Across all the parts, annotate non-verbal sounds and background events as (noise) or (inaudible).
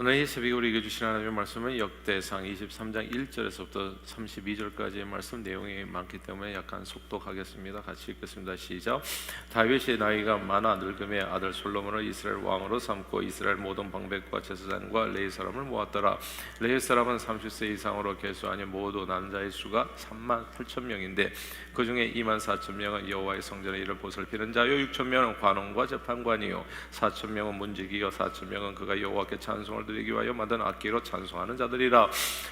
오늘 이 새벽에 우리에게 주신 하나님의 말씀은 역대상 23장 1절에서부터 32절까지의 말씀 내용이 많기 때문에 약간 속독하겠습니다. 같이 읽겠습니다. 시작. 다윗이 나이가 많아 늙음에 아들 솔로몬을 이스라엘 왕으로 삼고 이스라엘 모든 방백과 제사장과 레이 사람을 모았더라. 레이 사람은 30세 이상으로 계수하니 모두 남자의 수가 3만 8천 명인데 그 중에 2만 4천 명은 여호와의 성전의 일을 보살피는 자요 6천 명은 관원과 재판관이요 4천 명은 문지기요 4천 명은 그가 여호와께 찬송을 드리기 위하여 만든 악기로 찬송하는 자들이라.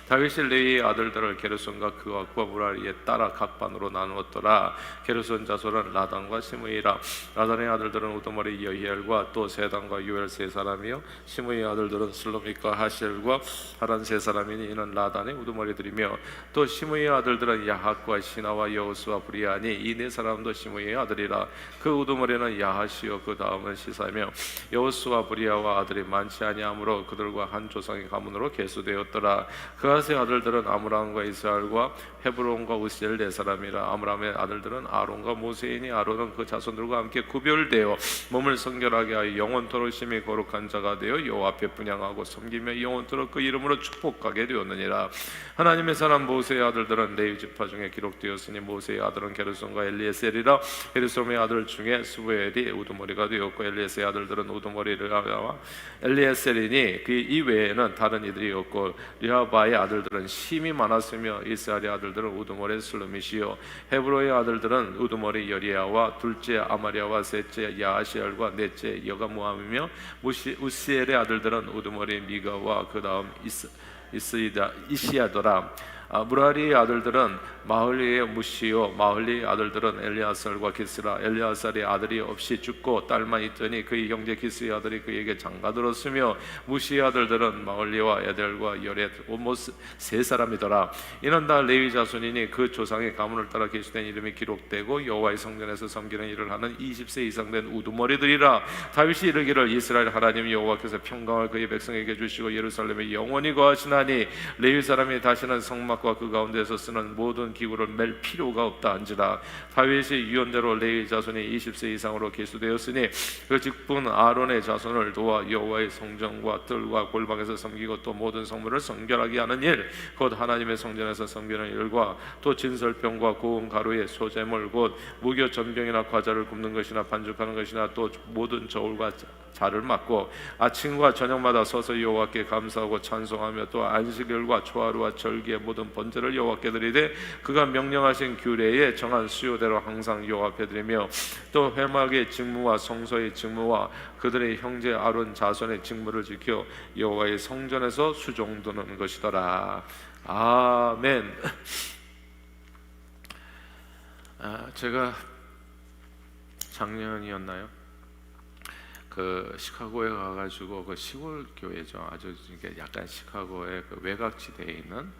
다윗이 레이의 아들들을 게르손과 그와 무라리에 따라 각 반으로 나누었더라. 게르손 자손은 라단과 시므이라. 라단의 아들들은 우두머리 여히엘과 또 세단과 유엘 세 사람이요. 시므이 아들들은 슬로믹과 하실과 하란 세 사람이니 이는 라단의 우두머리들이며 또 시므이 아들들은 야핫과 시나와 여호수와 브리아니 이 네 사람도 시므이의 아들이라. 그 우두머리는 야하시요. 그 다음은 시사며 여호수와 브리아와 아들이 많지 아니하므로 그들 과 한 조상의 가문으로 계수되었더라. 그아스의 아들들은 아므람과 이스라엘과 헤브론과 우시엘 네 사람이라. 아므람의 아들들은 아론과 모세이니 아론은 그 자손들과 함께 구별되어 몸을 성결하게 하여 영원토록 심히 거룩한 자가 되어 여호와 앞에 분양하고 섬기며 영원토록 그 이름으로 축복하게 되었느니라. 하나님의 사람 모세의 아들들은 지파 중에 기록되었으니 모세의 아들은 게르손과 엘리에셀이라 게르손의 아들 중에 스부엘이 우두머리가 되었고 엘리에셀의 아들들은 우두머리를 하와 엘리에셀이니 그 이외에는 다른 이들이 없고 리하바의 아들들은 심이 많았으며 이스라엘의 아들들은 우두머리 슬로미시요. 헤브로의 아들들은 우두머리 여리야와 둘째 아마리아와 셋째 야하시엘과 넷째 여가무함이며 우시엘의 아들들은 우두머리 미가와 그 다음 이스 이스이다 이시야더라. 아, 무라리의 아들들은 마흘리의 무시요. 마흘리의 아들들은 엘리아살과 기스라 엘리아살의 아들이 없이 죽고 딸만 있더니 그의 형제 기스의 아들이 그에게 장가들었으며 무시의 아들들은 마흘리와 에델과 여렛 오모스 세 사람이더라. 이는 다 레위 자손이니 그 조상의 가문을 따라 계시된 이름이 기록되고 여호와의 성전에서 섬기는 일을 하는 20세 이상 된 우두머리들이라. 다윗이 이르기를 이스라엘 하나님 여호와께서 평강을 그의 백성에게 주시고 예루살렘에 영원히 거하시나니 레위 사람이 다시는 성막과 그 가운데서 쓰는 모든 기구를 맬 필요가 없다 한지라 다윗이 유언대로 레위 자손이 20세 이상으로 계수되었으니 그 직분 아론의 자손을 도와 여호와의 성전과 뜰과 골방에서 섬기고 또 모든 성물을 성결하게 하는 일 곧 하나님의 성전에서 섬기는 일과 또 진설병과 고운 가루의 소재물 곧 무교 전병이나 과자를 굽는 것이나 반죽하는 것이나 또 모든 저울과 자를 맡고 아침과 저녁마다 서서 여호와께 감사하고 찬송하며 또 안식일과 초하루와 절기의 모든 번제를 여호와께 드리되 그가 명령하신 규례에 정한 수요대로 항상 여호와 앞에 드리며 또 회막의 직무와 성소의 직무와 그들의 형제 아론 자손의 직무를 지켜 여호와의 성전에서 수종드는 것이더라 아멘. 아, 제가 작년이었나요? 그 시카고에 가가지고 그 시골 교회죠. 아주 이게 약간 시카고의 그 외곽지대에 있는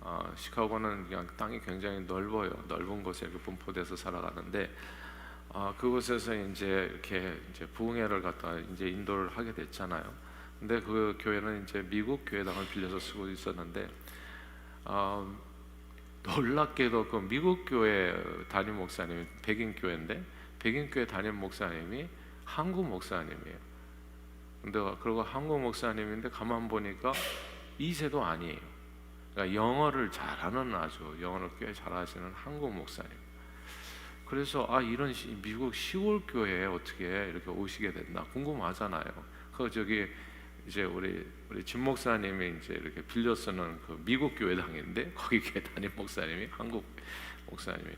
어, 시카고는 그냥 땅이 굉장히 넓어요. 넓은 곳에 그 분포돼서 살아가는데 어, 그곳에서 이제 이렇게 이제 부흥회를 갖다 이제 인도를 하게 됐잖아요. 근데 그 교회는 이제 미국 교회당을 빌려서 쓰고 있었는데 어, 놀랍게도 그 미국 교회 담임 목사님이 백인 교회인데 백인 교회 담임 목사님이 한국 목사님이에요. 근데 그리고 한국 목사님인데 가만 보니까 2세도 아니에요. 그러니까 영어를 잘하는 아주 영어를 꽤 잘하시는 한국 목사님. 그래서 아 이런 시, 미국 시골 교회에 어떻게 이렇게 오시게 됐나 궁금하잖아요. 그 저기 이제 우리 우리 진 목사님이 이제 이렇게 빌려 쓰는 그 미국 교회당인데 거기 (laughs) 교회 담임 목사님이 한국 목사님이.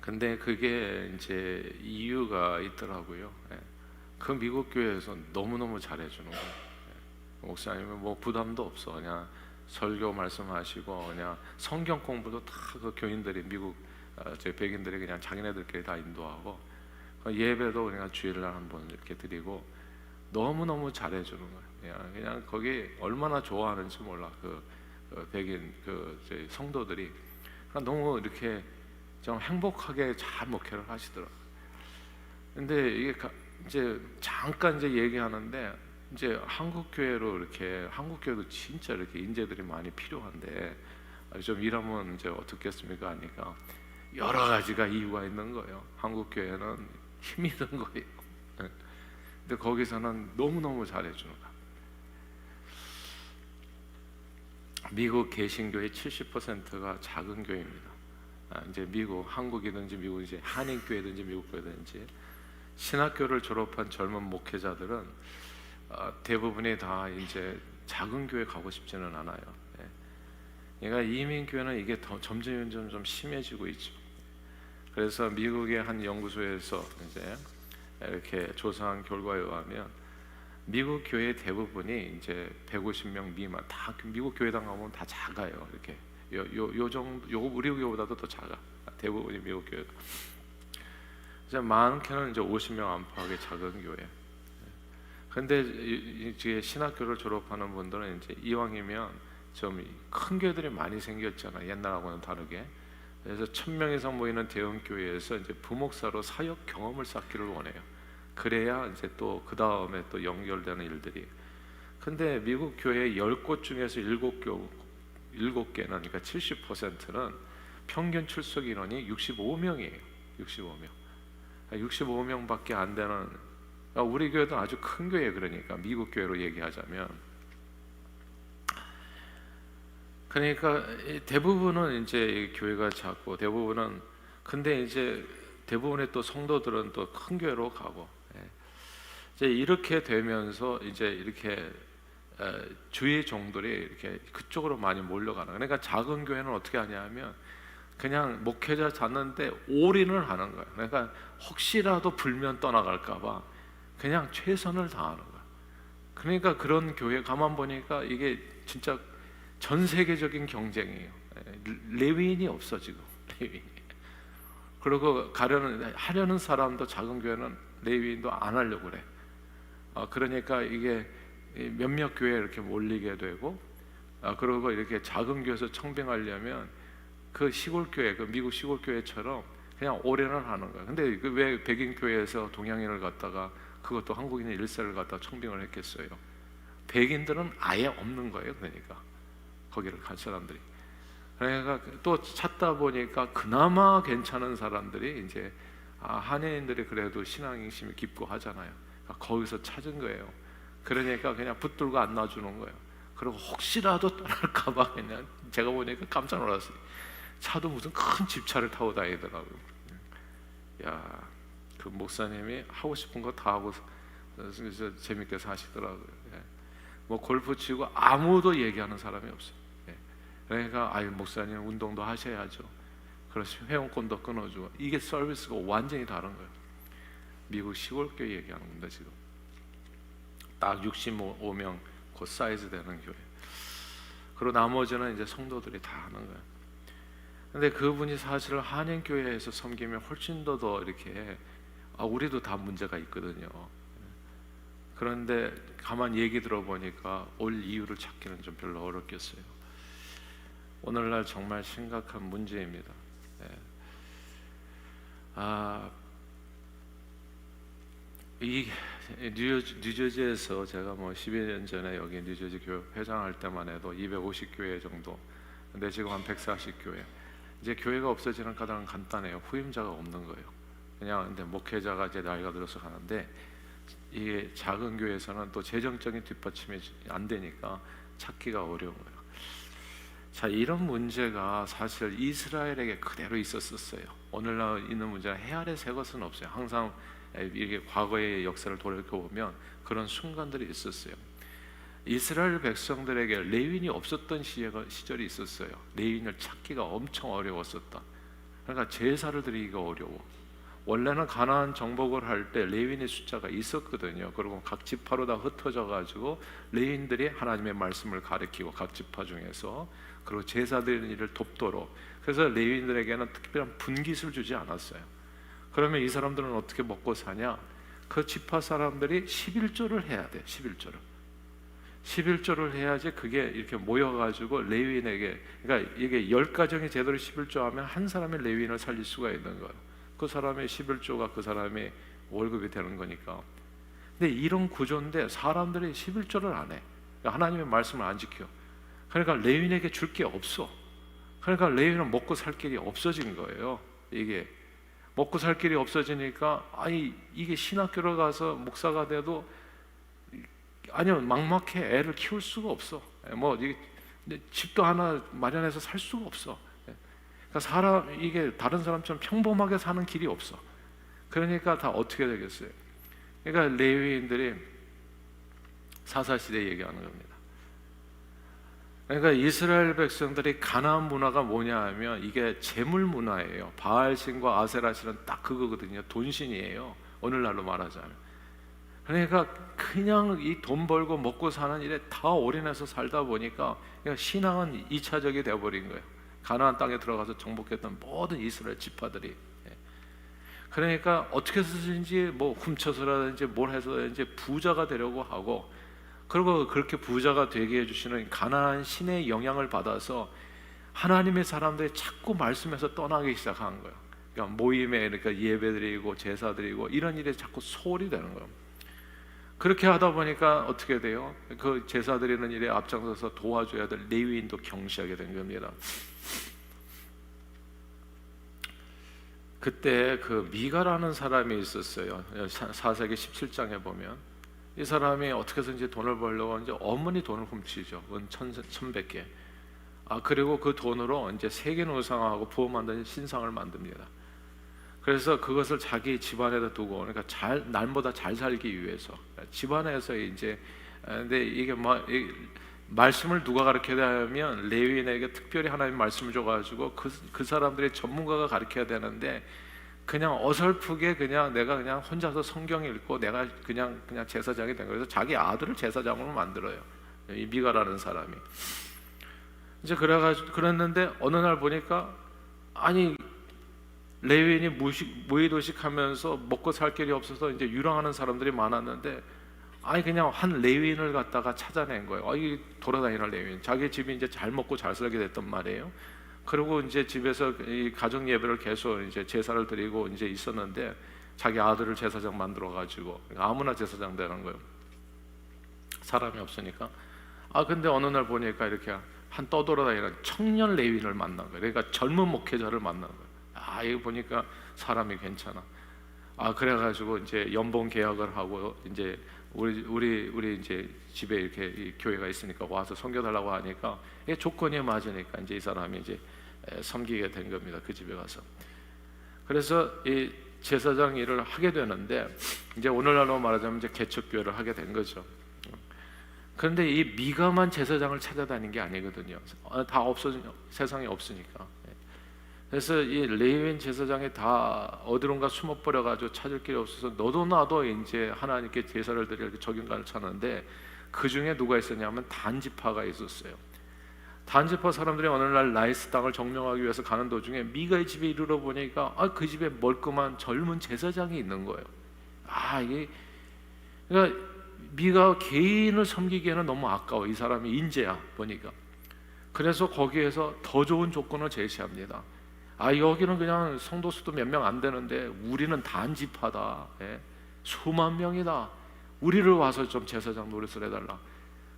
근데 그게 이제 이유가 있더라고요. 예. 그 미국 교회에서 너무 너무 잘해주는 거예요. 예. 목사님은 뭐 부담도 없어 그냥 설교 말씀하시고 그냥 성경 공부도 다 그 교인들이 미국 어, 저 백인들이 그냥 자기네들끼리 다 인도하고 그 예배도 그냥 주일날 한번 이렇게 드리고 너무 너무 잘해주는 거예요. 그냥, 그냥 거기 얼마나 좋아하는지 몰라 그, 그 백인 그 성도들이 그러니까 너무 이렇게 좀 행복하게 잘 목회를 하시더라고요. 근데 이게 가- 이제 잠깐 이제 얘기하는데 이제 한국 교회로 이렇게 한국 교회도 진짜 이렇게 인재들이 많이 필요한데 아, 좀 일하면 이제 어떻겠습니까 하니까 여러 가지가 이유가 있는 거예요. 한국 교회는 힘이 든 거예요. 네. 근데 거기서는 너무 너무 잘해주는 거야. 미국 개신교의 70%가 작은 교회입니다. 아, 이제 미국 한국이든지 미국 이제 한인 교회든지 미국 교회든지 신학교를 졸업한 젊은 목회자들은 어, 대부분이 다 이제 작은 교회 가고 싶지는 않아요. 예. 그러니까 이민 교회는 이게 더 점점 점점 좀 심해지고 있죠. 그래서 미국의 한 연구소에서 이제 이렇게 조사한 결과에 의하면 미국 교회 대부분이 이제 150명 미만 다 미국 교회당 가면 다 작아요. 이렇게 요 요 요 정도 요 우리 교회보다도 더 작아. 대부분이 미국 교회가. 이제 많게는 이제 50명 안팎의 작은 교회. 근데 이- 이제 신학교를 졸업하는 분들은 이제 이왕이면 좀 큰 교회들이 많이 생겼잖아. 옛날하고는 다르게. 그래서 천 명 이상 모이는 대형 교회에서 이제 부목사로 사역 경험을 쌓기를 원해요. 그래야 이제 또 그 다음에 또 연결되는 일들이. 근데 미국 교회 열 곳 중에서 일곱 교 일곱 개는 그러니까 70%는 평균 출석 인원이 65명이에요. 65명. 65명밖에 안 되는 아, 우리 교회도 아주 큰 교회 그러니까 미국 교회로 얘기하자면 그러니까 이 대부분은 이제 이 교회가 작고 대부분은 근데 이제 대부분의 또 성도들은 또 큰 교회로 가고 예. 이제 이렇게 되면서 이제 이렇게 에, 주의 종들이 이렇게 그쪽으로 많이 몰려가는. 그러니까 작은 교회는 어떻게 하냐면 그냥 목회자 잡는데 올인을 하는 거예요. 그러니까 혹시라도 불면 떠나갈까봐 그냥 최선을 다하는 거예요. 그러니까 그런 교회 가만 보니까 이게 진짜 전 세계적인 경쟁이에요. 예, 레위인이 없어 지금 (laughs) 레위인. 그리고 가려는 하려는 사람도 작은 교회는 레위인도 안 하려고 그래. 아, 그러니까 이게 이 몇몇 교회에 이렇게 몰리게 되고 아, 그리고 이렇게 작은 교회에서 청빙하려면 그 시골 교회, 그 미국 시골 교회처럼 그냥 올인을 하는 거야. 근데 그 왜 백인 교회에서 동양인을 갖다가 그것도 한국인의 일세를 갖다 청빙을 했겠어요. 백인들은 아예 없는 거예요. 그러니까 거기를 간 사람들이. 그러니까 또 찾다 보니까 그나마 괜찮은 사람들이 이제 아, 한인들이 그래도 신앙심이 깊고 하잖아요. 그러니까 거기서 찾은 거예요. 그러니까 그냥 붙들고 안 놔주는 거예요. 그리고 혹시라도 떠날까봐 그냥 제가 보니까 깜짝 놀랐어요. 차도 무슨 큰 집차를 타고 다니더라고요. 야, 그 목사님이 하고 싶은 거 다 하고 그래서 재밌게 사시더라고요. 예. 뭐 골프 치고 아무도 얘기하는 사람이 없어요. 예. 그러니까 아유 목사님 운동도 하셔야죠. 그래서 회원권도 끊어주고 이게 서비스가 완전히 다른 거예요. 미국 시골교회 얘기하는 겁니다 지금. 딱 65명 그 사이즈 되는 교회. 그리고 나머지는 이제 성도들이 다 하는 거예요. 근데 그분이 사실 한인 교회에서 섬기면 훨씬 더 더 이렇게 아, 우리도 다 문제가 있거든요. 그런데 가만 얘기 들어보니까 올 이유를 찾기는 좀 별로 어렵겠어요. 오늘날 정말 심각한 문제입니다. 네. 아, 이 뉴저지, 뉴저지에서 제가 뭐 12년 전에 여기 뉴저지 교회 회장할 때만 해도 250교회 정도. 근데 지금 한 140교회. 이제 교회가 없어지는 가장 간단해요. 후임자가 없는 거예요. 그냥 근데 목회자가 이제 나이가 들어서 가는데 이게 작은 교회에서는 또 재정적인 뒷받침이 안 되니까 찾기가 어려운 거예요. 자 이런 문제가 사실 이스라엘에게 그대로 있었었어요. 오늘날 있는 문제는 해 아래 새 것은 없어요. 항상 이게 과거의 역사를 돌이켜 보면 그런 순간들이 있었어요. 이스라엘 백성들에게 레윈이 없었던 시절이 있었어요. 레윈을 찾기가 엄청 어려웠었다. 그러니까 제사를 드리기가 어려워. 원래는 가나안 정복을 할 때 레윈의 숫자가 있었거든요. 그리고 각 지파로 다 흩어져 가지고 레윈들이 하나님의 말씀을 가르치고 각 지파 중에서 그리고 제사 드리는 일을 돕도록 그래서 레윈들에게는 특별한 분깃을 주지 않았어요. 그러면 이 사람들은 어떻게 먹고 사냐? 그 지파 사람들이 11조를 해야 돼. 11조를. 11조를 해야지 그게 이렇게 모여 가지고 레위인에게 그러니까 이게 열 가정이 제대로 11조 하면 한 사람의 레위인을 살릴 수가 있는 거예요. 그 사람의 11조가 그 사람의 월급이 되는 거니까. 근데 이런 구조인데 사람들이 11조를 안 해. 그러니까 하나님의 말씀을 안 지켜. 그러니까 레위인에게 줄 게 없어. 그러니까 레위인은 먹고 살 길이 없어진 거예요. 이게 먹고 살 길이 없어지니까 아니 이게 신학교를 가서 목사가 돼도 아니요 막막해 애를 키울 수가 없어. 예, 뭐 이게 집도 하나 마련해서 살 수가 없어. 예. 그러니까 사람 이게 다른 사람처럼 평범하게 사는 길이 없어. 그러니까 다 어떻게 되겠어요? 그러니까 레위인들이 사사 시대 얘기하는 겁니다. 그러니까 이스라엘 백성들이 가나안 문화가 뭐냐 하면 이게 재물 문화예요. 바알 신과 아세라 신은 딱 그거거든요. 돈 신이에요. 오늘날로 말하자면. 그러니까 그냥 이 돈 벌고 먹고 사는 일에 다 올인해서 살다 보니까 신앙은 이차적이 되어버린 거예요. 가나안 땅에 들어가서 정복했던 모든 이스라엘 지파들이 예. 그러니까 어떻게 해서든지 뭐 훔쳐서라든지 뭘 해서든지 부자가 되려고 하고 그리고 그렇게 부자가 되게 해주시는 가난한 신의 영향을 받아서 하나님의 사람들이 자꾸 말씀에서 떠나기 시작한 거예요. 그러니까 모임에 그러니까 예배드리고 제사드리고 이런 일에 자꾸 소홀히 되는 거예요. 그렇게 하다 보니까 어떻게 돼요? 그 제사 드리는 일에 앞장서서 도와줘야 될 레위인도 경시하게 된 겁니다. 그때 그 미가라는 사람이 있었어요. 사세기 17장에 보면 이 사람이 어떻게 해서든지 돈을 벌려고 이제 어머니 돈을 훔치죠. 은 천, 천백 개. 아 그리고 그 돈으로 이제 세계 우상하고 부어 만드는 신상을 만듭니다. 그래서 그것을 자기 집안에다 두고 그러니까 잘 날보다 잘 살기 위해서 집안에서 이제 아, 근데 이게 뭐 이, 말씀을 누가 가르쳐야 하면 레위인에게 특별히 하나님 말씀을 줘가지고 그, 그 사람들의 전문가가 가르쳐야 되는데 그냥 어설프게 그냥 내가 그냥 혼자서 성경 읽고 내가 그냥 그냥 제사장이 된 거예요. 그래서 자기 아들을 제사장으로 만들어요. 이 미가라는 사람이 이제 그래가지고 그랬는데 어느 날 보니까 아니 레위인이 무의도식하면서 먹고 살 길이 없어서 이제 유랑하는 사람들이 많았는데 아니 그냥 한 레위인을 갖다가 찾아낸 거예요. 아, 이 돌아다니는 레위인. 자기 집이 이제 잘 먹고 잘 살게 됐단 말이에요. 그리고 이제 집에서 이 가정 예배를 계속 이제 제사를 드리고 이제 있었는데 자기 아들을 제사장 만들어 가지고 아무나 제사장 되는 거예요. 사람이 없으니까. 아 근데 어느 날 보니까 이렇게 한 떠돌아다니는 청년 레위인을 만난 거예요. 그러니까 젊은 목회자를 만난 거예요. 아 이거 보니까 사람이 괜찮아. 아 그래가지고 이제 연봉 계약을 하고 이제 우리 우리 우리 이제 집에 이렇게 이 교회가 있으니까 와서 섬겨달라고 하니까 이 조건이 맞으니까 이제 이 사람이 이제 섬기게 된 겁니다. 그 집에 가서. 그래서 이 제사장 일을 하게 되는데 이제 오늘날로 말하자면 이제 개척교회를 하게 된 거죠. 그런데 이 미가만 제사장을 찾아다닌 게 아니거든요. 다 없어 세상에 없으니까. 그래서 이 레위인 제사장이 다 어디론가 숨어 버려 가지고 찾을 길이 없어서 너도 나도 이제 하나님께 제사를 드릴 적용관을 찾는데 그 중에 누가 있었냐면 단지파가 있었어요. 단지파 사람들이 어느 날 라이스 땅을 정명하기 위해서 가는 도중에 미가의 집에 이르러 보니까 아 그 집에 멀끔한 젊은 제사장이 있는 거예요. 아 이게 그러니까 미가 개인을 섬기기에는 너무 아까워. 이 사람이 인재야 보니까. 그래서 거기에서 더 좋은 조건을 제시합니다. 아 여기는 그냥 성도 수도 몇 명 안 되는데 우리는 단지파다. 예? 수만 명이다. 우리를 와서 좀 제사장 노릇을 해달라.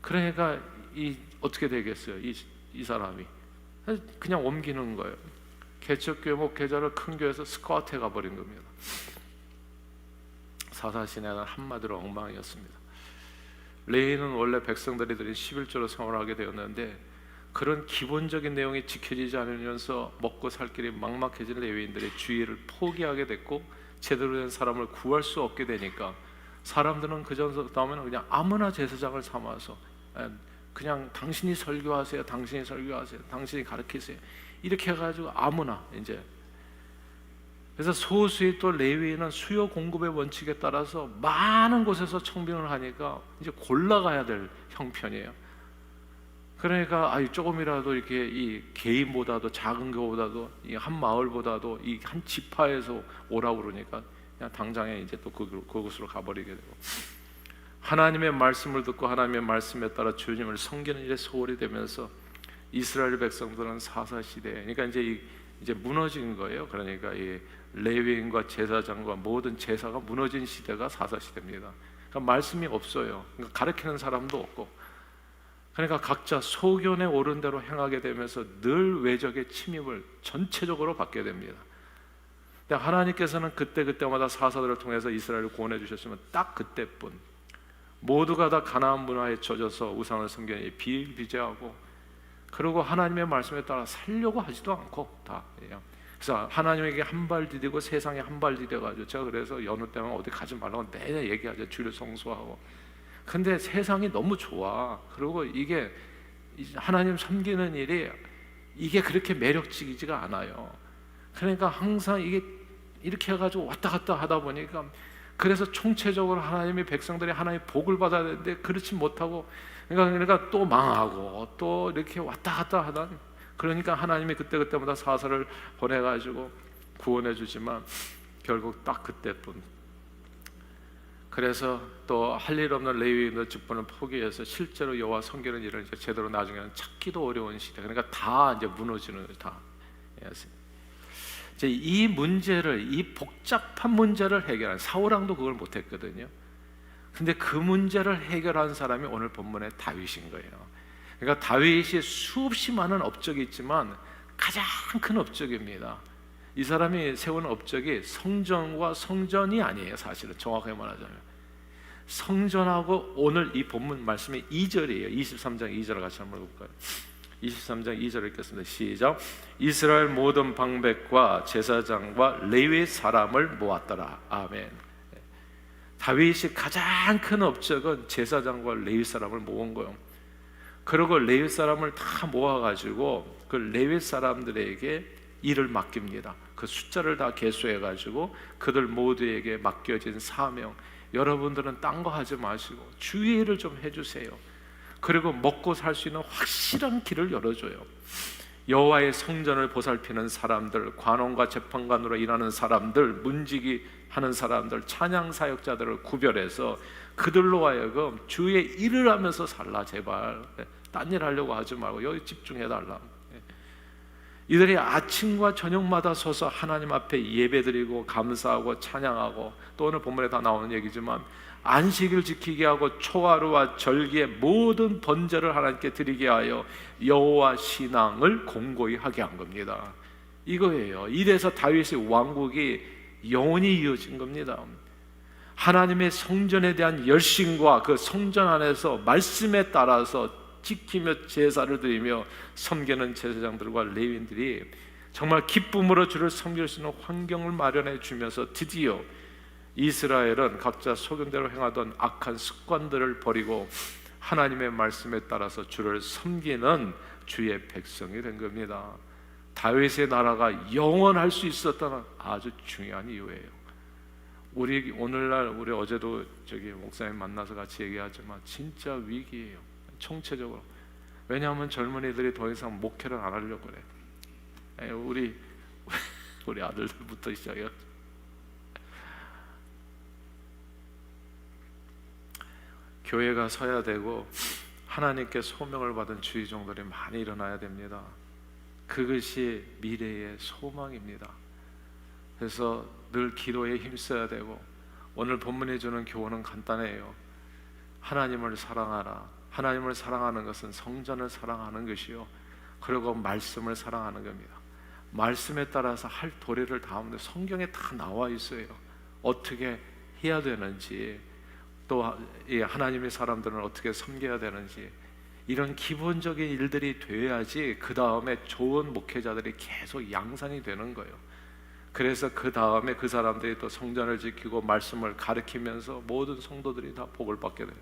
그러니까 이 어떻게 되겠어요? 이, 이 사람이 그냥 옮기는 거예요. 개척교회 목회자를 큰 교회에서 스쿼트 가버린 겁니다. 사사시내는 한마디로 엉망이었습니다. 레이는 원래 백성들이 드린 11조로 생활 하게 되었는데 그런 기본적인 내용이 지켜지지 않으면서 먹고 살 길이 막막해진 레위인들의 주의를 포기하게 됐고 제대로 된 사람을 구할 수 없게 되니까 사람들은 그전 다음에는 그냥 아무나 제사장을 삼아서 그냥 당신이 설교하세요, 당신이 설교하세요, 당신이 가르치세요. 이렇게 해가지고 아무나 이제. 그래서 소수의 또 레위인은 수요 공급의 원칙에 따라서 많은 곳에서 청빙을 하니까 이제 골라가야 될 형편이에요. 그러니까 아 조금이라도 이렇게 이 개인보다도 작은 거보다도 이 한 마을보다도 이 한 지파에서 오라고 그러니까 그냥 당장에 이제 또 그, 그곳으로 가버리게 되고 하나님의 말씀을 듣고 하나님의 말씀에 따라 주님을 섬기는 일에 소홀히 되면서 이스라엘 백성들은 사사 시대 그러니까 이제 이, 이제 무너진 거예요. 그러니까 이 레위인과 제사장과 모든 제사가 무너진 시대가 사사 시대입니다. 그러니까 말씀이 없어요. 그러니까 가르치는 사람도 없고 그러니까 각자 소견에 오른 대로 행하게 되면서 늘 외적의 침입을 전체적으로 받게 됩니다. 근데 하나님께서는 그때 그때마다 사사들을 통해서 이스라엘을 구원해 주셨으면 딱 그때뿐 모두가 다 가나안 문화에 젖어서 우상을 섬기니 비일비재하고 그리고 하나님의 말씀에 따라 살려고 하지도 않고 다 그냥 그래서 하나님에게 한 발 디디고 세상에 한 발 디뎌가지고 제가 그래서 여느 때만 어디 가지 말라고 매일 얘기하죠. 주를 성수하고. 근데 세상이 너무 좋아. 그리고 이게 하나님 섬기는 일이 이게 그렇게 매력적이지가 않아요. 그러니까 항상 이게 이렇게 해가지고 왔다 갔다 하다 보니까 그래서 총체적으로 하나님의 백성들이 하나님의 복을 받아야 되는데 그렇지 못하고 그러니까 그러니까 또 망하고 또 이렇게 왔다 갔다 하다. 그러니까 하나님이 그때 그때마다 사사를 보내가지고 구원해 주지만 결국 딱 그때뿐. 그래서 또 할 일 없는 레위인의 직분을 포기해서 실제로 여호와 섬기는 일을 이제 제대로 나중에는 찾기도 어려운 시대. 그러니까 다 이제 무너지는 다. 예, 이제 이 문제를 이 복잡한 문제를 해결한 사울왕도 그걸 못했거든요. 근데 그 문제를 해결한 사람이 오늘 본문의 다윗인 거예요. 그러니까 다윗이 수없이 많은 업적이 있지만 가장 큰 업적입니다. 이 사람이 세운 업적이 성전과 성전이 아니에요. 사실은 정확하게 말하자면 성전하고 오늘 이 본문 말씀의 2절이에요. 23장 2절 같이 한번 볼까요? 23장 2절 읽겠습니다. 시작. 이스라엘 모든 방백과 제사장과 레위 사람을 모았더라. 아멘. 다윗이 가장 큰 업적은 제사장과 레위 사람을 모은 거예요. 그리고 레위 사람을 다 모아가지고 그 레위 사람들에게 일을 맡깁니다. 그 숫자를 다 계수해 가지고 그들 모두에게 맡겨진 사명. 여러분들은 딴 거 하지 마시고 주의 일을 좀 해주세요. 그리고 먹고 살 수 있는 확실한 길을 열어줘요. 여호와의 성전을 보살피는 사람들, 관원과 재판관으로 일하는 사람들, 문지기 하는 사람들, 찬양 사역자들을 구별해서 그들로 하여금 주의 일을 하면서 살라 제발. 딴 일 하려고 하지 말고 여기 집중해 달라. 이들이 아침과 저녁마다 서서 하나님 앞에 예배드리고 감사하고 찬양하고 또 오늘 본문에 다 나오는 얘기지만 안식을 지키게 하고 초하루와 절기의 모든 번제를 하나님께 드리게 하여 여호와 신앙을 공고히 하게 한 겁니다. 이거예요. 이래서 다윗의 왕국이 영원히 이어진 겁니다. 하나님의 성전에 대한 열심과 그 성전 안에서 말씀에 따라서 지키며 제사를 드리며 섬기는 제사장들과 레위인들이 정말 기쁨으로 주를 섬길 수 있는 환경을 마련해 주면서 드디어 이스라엘은 각자 소견대로 행하던 악한 습관들을 버리고 하나님의 말씀에 따라서 주를 섬기는 주의 백성이 된 겁니다. 다윗의 나라가 영원할 수 있었다는 아주 중요한 이유예요. 우리 오늘날 우리 어제도 저기 목사님 만나서 같이 얘기하지만 진짜 위기예요. 총체적으로. 왜냐하면 젊은이들이 더 이상 목회를 안 하려고 그래. 에, 우리 (laughs) 우리 아들들부터 시작해. 교회가 서야 되고 하나님께 소명을 받은 주의 종들이 많이 일어나야 됩니다. 그것이 미래의 소망입니다. 그래서 늘 기도에 힘써야 되고 오늘 본문에 주는 교훈은 간단해요. 하나님을 사랑하라. 하나님을 사랑하는 것은 성전을 사랑하는 것이요. 그리고 말씀을 사랑하는 겁니다. 말씀에 따라서 할 도리를 다 하는데 성경에 다 나와 있어요. 어떻게 해야 되는지 또 하나님의 사람들은 어떻게 섬겨야 되는지 이런 기본적인 일들이 돼야지 그 다음에 좋은 목회자들이 계속 양산이 되는 거예요. 그래서 그 다음에 그 사람들이 또 성전을 지키고 말씀을 가르치면서 모든 성도들이 다 복을 받게 돼요.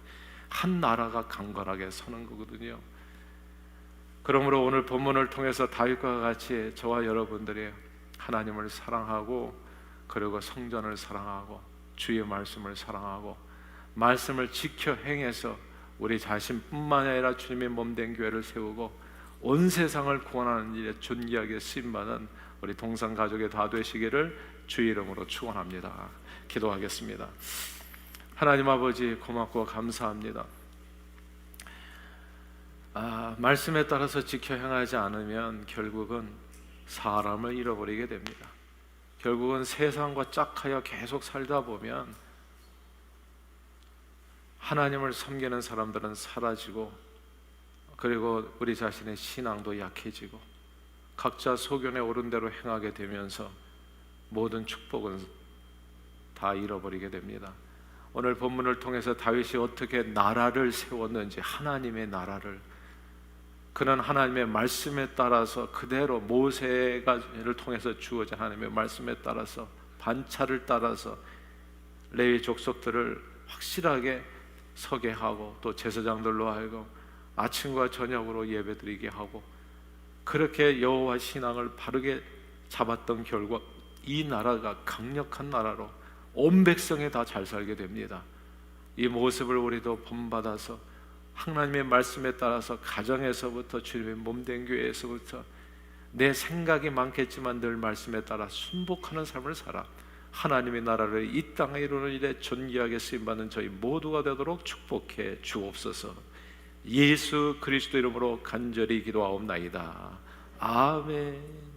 한 나라가 강건하게 서는 거거든요. 그러므로 오늘 본문을 통해서 다윗과 같이 저와 여러분들이 하나님을 사랑하고 그리고 성전을 사랑하고 주의 말씀을 사랑하고 말씀을 지켜 행해서 우리 자신뿐만 아니라 주님의 몸된 교회를 세우고 온 세상을 구원하는 일에 존귀하게 쓰임 받은 우리 동상 가족의 다 되시기를 주의 이름으로 축원합니다. 기도하겠습니다. 하나님 아버지 고맙고 감사합니다. 아, 말씀에 따라서 지켜 행하지 않으면 결국은 사람을 잃어버리게 됩니다. 결국은 세상과 짝하여 계속 살다 보면 하나님을 섬기는 사람들은 사라지고 그리고 우리 자신의 신앙도 약해지고 각자 소견에 오른 대로 행하게 되면서 모든 축복은 다 잃어버리게 됩니다. 오늘 본문을 통해서 다윗이 어떻게 나라를 세웠는지 하나님의 나라를 그는 하나님의 말씀에 따라서 그대로 모세가를 통해서 주어진 하나님의 말씀에 따라서 반차를 따라서 레위 족속들을 확실하게 서게 하고 또 제사장들로 하여금 아침과 저녁으로 예배드리게 하고 그렇게 여호와 신앙을 바르게 잡았던 결과 이 나라가 강력한 나라로 온 백성이 다 잘 살게 됩니다. 이 모습을 우리도 본받아서 하나님의 말씀에 따라서 가정에서부터 주님의 몸된 교회에서부터 내 생각이 많겠지만 늘 말씀에 따라 순복하는 삶을 살아 하나님의 나라를 이 땅에 이루는 일에 존귀하게 쓰임 받는 저희 모두가 되도록 축복해 주옵소서. 예수 그리스도 이름으로 간절히 기도하옵나이다. 아멘.